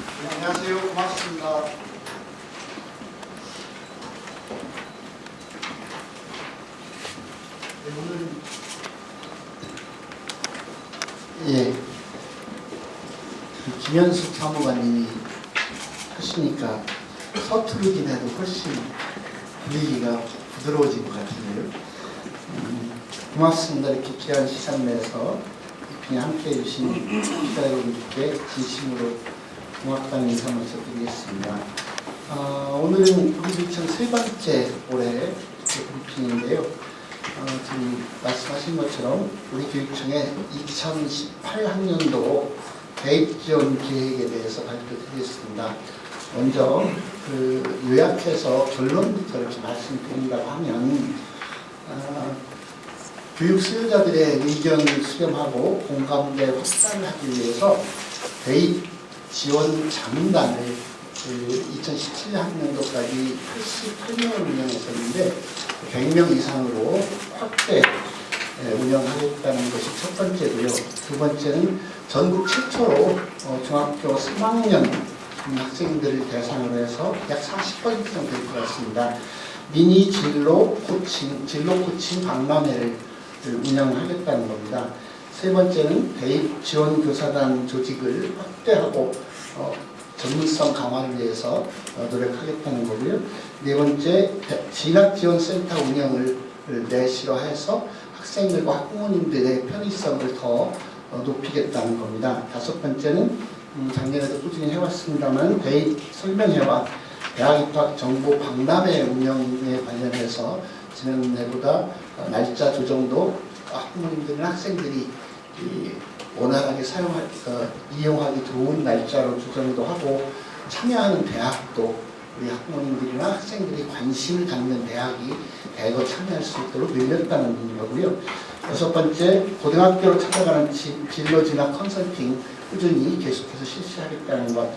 네, 안녕하세요. 고맙습니다. 네, 오늘은 예 김현숙 사무관님이 하시니까 서투르긴 해도 훨씬 분위기가 부드러워진 것 같은데요. 음, 고맙습니다. 이렇게 귀한 시간 내서 함께 해주신 기자 여러분께 진심으로 고맙다는 인사 먼저 드리겠습니다. 아, 오늘은 교육청 세 번째 올해 브리핑인데요. 어, 지금 말씀하신 것처럼 우리 교육청의 2018학년도 대입 지원 계획에 대해서 발표드리겠습니다. 먼저 그 요약해서 결론부터 이렇게 말씀드린다고 하면 아, 교육 수요자들의 의견을 수렴하고 공감대 확산을 하기 위해서 대입 지원 그 2017학년도까지 88명을 운영했었는데 100명 이상으로 확대 예, 운영하겠다는 것이 첫 번째고요. 두 번째는 전국 최초로 어, 중학교 3학년 학생들을 대상으로 해서 약 40% 정도 될 것 같습니다. 미니 진로 코칭, 진로 코칭 박람회를 운영하겠다는 겁니다. 세 번째는 대입 지원 교사단 조직을 확대하고 어, 전문성 강화를 위해서 어, 노력하겠다는 거고요. 네 번째 진학 지원 센터 운영을 내실화해서 학생들과 학부모님들의 편의성을 더 어, 높이겠다는 겁니다. 다섯 번째는 음, 작년에도 꾸준히 해왔습니다만 대입 설명회와 대학 입학 정보 박람회 운영에 관련해서 지난해보다 어, 날짜 조정도 학부모님들이나 학생들이 이 원활하게 사용할, 어, 이용하기 좋은 날짜로 조정도 하고 참여하는 대학도 우리 학부모님들이나 학생들이 관심을 갖는 대학이 대거 참여할 수 있도록 늘렸다는 거고요. 여섯 번째, 고등학교로 찾아가는 지- 진로 진학 컨설팅 꾸준히 계속해서 실시하겠다는 것.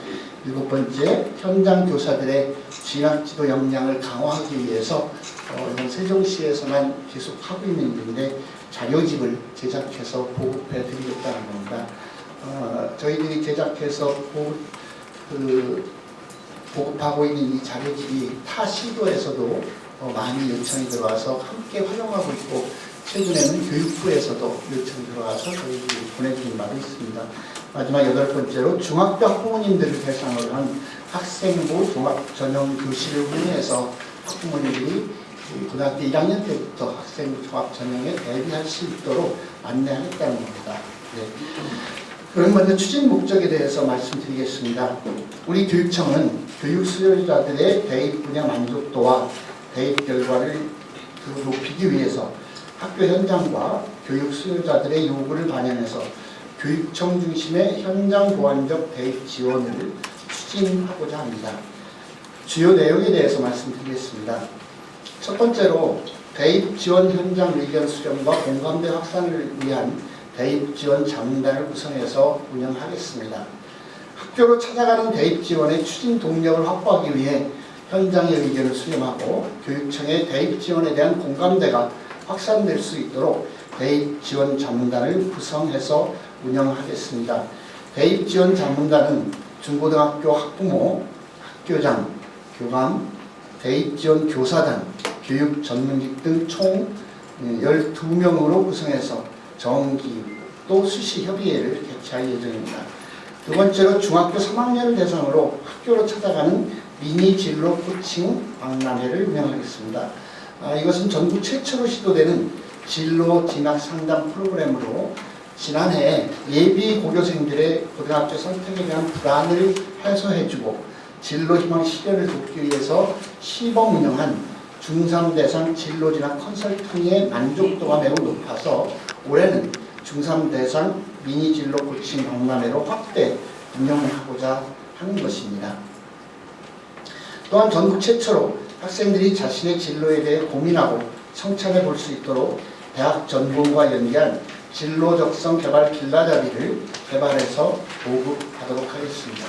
일곱 번째, 현장 교사들의 진학 지도 역량을 강화하기 위해서 어, 세종시에서만 계속 하고 있는 일인데 자료집을 제작해서 보급해 드리겠다는 겁니다. 어, 저희들이 제작해서 보급, 그, 보급하고 있는 이 자료집이 타 시도에서도 어, 많이 요청이 들어와서 함께 활용하고 있고 최근에는 교육부에서도 요청이 들어와서 저희들이 보내드린 바도 있습니다. 마지막 여덟 번째로 중학교 학부모님들을 대상으로 한 학생부 종합 전형 교실을 운영해서 학부모님들이 이 고등학교 1학년 때부터 학생부 종합 전형에 대비할 수 있도록 안내하겠다는 겁니다. 네. 그럼 먼저 추진 목적에 대해서 말씀드리겠습니다. 우리 교육청은 교육 수요자들의 대입 분야 만족도와 대입 결과를 그 높이기 위해서 학교 현장과 교육 수요자들의 요구를 반영해서 교육청 중심의 현장 보완적 대입 지원을 추진하고자 합니다. 주요 내용에 대해서 말씀드리겠습니다. 첫 번째로 대입 지원 현장 의견 수렴과 공감대 확산을 위한 대입 지원 자문단을 구성해서 운영하겠습니다. 학교로 찾아가는 대입 지원의 추진 동력을 확보하기 위해 현장의 의견을 수렴하고 교육청의 대입 지원에 대한 공감대가 확산될 수 있도록 대입 지원 자문단을 구성해서 운영하겠습니다. 대입 지원 자문단은 중고등학교 학부모, 학교장, 교감, 대입 지원 교사단, 교육 전문직 등 총 12명으로 구성해서 정기 또 수시 협의회를 개최할 예정입니다. 두 번째로 중학교 3학년을 대상으로 학교로 찾아가는 미니 진로 코칭 박람회를 운영하겠습니다. 아, 이것은 전국 최초로 시도되는 진로 진학 상담 프로그램으로 지난해 예비 고교생들의 고등학교 선택에 대한 불안을 해소해주고 진로 희망 실현을 돕기 위해서 시범 운영한 중3 대상 진로 진학 컨설팅의 만족도가 매우 높아서 올해는 중3 대상 미니 진로 코칭 박람회로 확대 운영을 하고자 하는 것입니다. 또한 전국 최초로 학생들이 자신의 진로에 대해 고민하고 성찰해 볼 수 있도록 대학 전공과 연계한 진로 적성 개발 길라잡이를 개발해서 보급하도록 하겠습니다.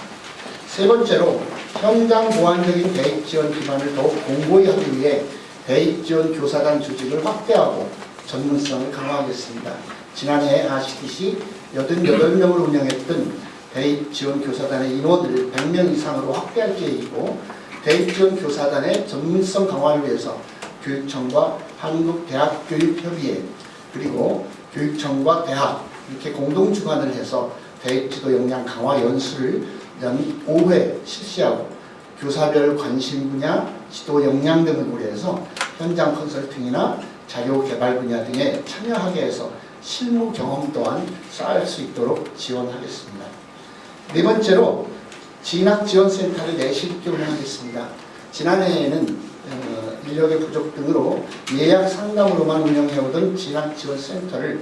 세 번째로 현장 보완적인 대입 지원 기반을 더욱 공고히 하기 위해 대입 지원 교사단 조직을 확대하고 전문성을 강화하겠습니다. 지난해 아시듯이 88명을 운영했던 대입 지원 교사단의 인원을 100명 이상으로 확대할 계획이고 대입 지원 교사단의 전문성 강화를 위해서 교육청과 한국대학교육협의회 그리고 교육청과 대학 이렇게 공동 주관을 해서 대입 지도 역량 강화 연수를 연 5회 실시하고 교사별 관심 분야, 지도 역량 등을 고려해서 현장 컨설팅이나 자료 개발 분야 등에 참여하게 해서 실무 경험 또한 쌓을 수 있도록 지원하겠습니다. 네 번째로 진학지원센터를 내실있게 운영하겠습니다. 지난해에는 어, 인력의 부족 등으로 예약 상담으로만 운영해오던 진학지원센터를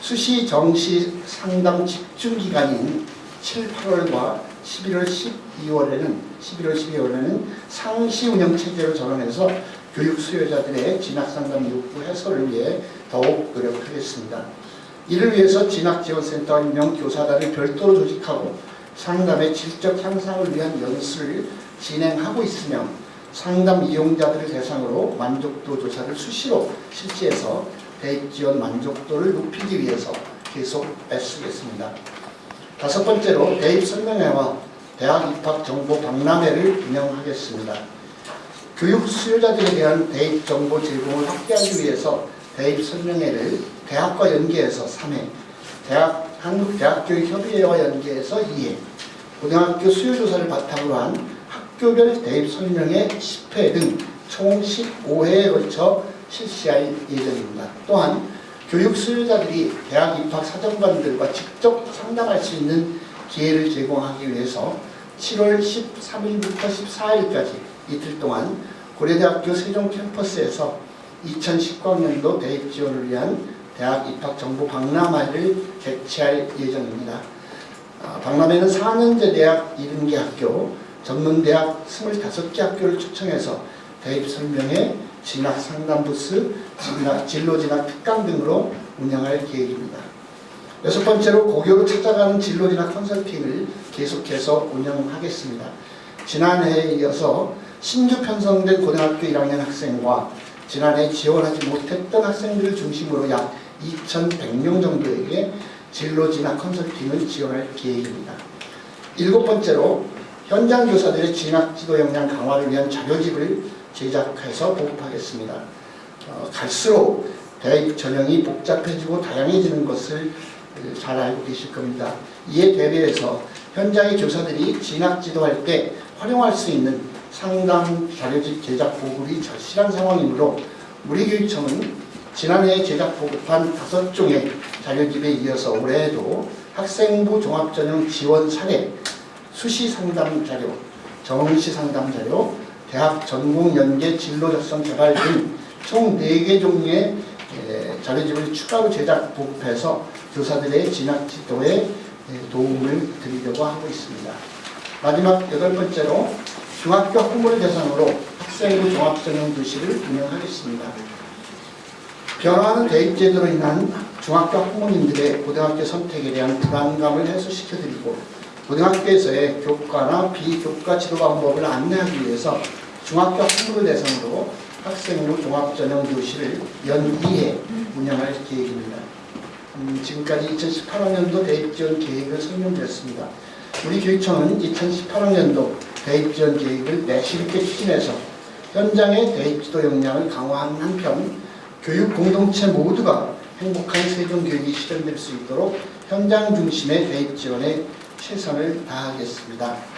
수시 정시 상담 집중 기간인 7, 8월과 11월 12월에는 11월 12월에는 상시 운영 체제로 전환해서 교육 수요자들의 진학 상담 욕구 해소를 위해 더욱 노력하겠습니다. 이를 위해서 진학지원센터 운영 교사단을 별도로 조직하고 상담의 질적 향상을 위한 연수를 진행하고 있으며 상담 이용자들을 대상으로 만족도 조사를 수시로 실시해서 대입 지원 만족도를 높이기 위해서 계속 애쓰겠습니다. 다섯 번째로 대입 설명회와 대학 입학 정보 박람회를 운영하겠습니다. 교육 수요자들에 대한 대입 정보 제공을 확대하기 위해서 대입 설명회를 대학과 연계해서 3회, 대학 한국대학교협의회와 연계해서 2회, 고등학교 수요조사를 바탕으로 한 학교별 대입 설명회 10회 등 총 15회에 걸쳐 실시할 예정입니다. 또한 교육 수요자들이 대학 입학 사정관들과 직접 상담할 수 있는 기회를 제공하기 위해서 7월 13일부터 14일까지 이틀 동안 고려대학교 세종 캠퍼스에서 2019학년도 대입 지원을 위한 대학 입학 정보 박람회를 개최할 예정입니다. 아, 박람회는 4년제 대학 70개 학교, 전문대학 25개 학교를 초청해서 대입 설명회, 진학 상담 부스, 진학, 진로 진학 특강 등으로 운영할 계획입니다. 여섯 번째로 고교로 찾아가는 진로 진학 컨설팅을 계속해서 운영하겠습니다. 지난해에 이어서 신규 편성된 고등학교 1학년 학생과 지난해 지원하지 못했던 학생들을 중심으로 약 2,100명 정도에게 진로 진학 컨설팅을 지원할 계획입니다. 일곱 번째로 현장 교사들의 진학 지도 역량 강화를 위한 자료집을 제작해서 보급하겠습니다. 어, 갈수록 대입 전형이 복잡해지고 다양해지는 것을 어, 잘 알고 계실 겁니다. 이에 대비해서 현장의 교사들이 진학 지도할 때 활용할 수 있는 상담 자료집 제작 보급이 절실한 상황이므로 우리 교육청은 지난해 제작 보급한 다섯 종의 자료집에 이어서 올해에도 학생부 종합전형 지원 사례, 수시 상담 자료, 정시 상담 자료, 대학 전공 연계 진로 작성 개발 등 총 4개 종류의 에, 자료집을 추가로 제작 보급해서 교사들의 진학 지도에 에, 도움을 드리려고 하고 있습니다. 마지막 여덟 번째로 중학교 학부모를 대상으로 학생부 종합전형 교실을 운영하겠습니다. 변화하는 대입제도로 인한 중학교 학부모님들의 고등학교 선택에 대한 불안감을 해소시켜드리고 고등학교에서의 교과나 비교과 지도 방법을 안내하기 위해서 중학교 학부모를 대상으로 학생부 종합전형 교실을 연 2회 운영할 계획입니다. 음, 지금까지 2018학년도 대입지원 계획을 설명드렸습니다. 우리 교육청은 2018학년도 대입지원 계획을 내실 있게 추진해서 현장의 대입지도 역량을 강화하는 한편 교육 공동체 모두가 행복한 세종교육이 실현될 수 있도록 현장 중심의 대입 지원에 최선을 다하겠습니다.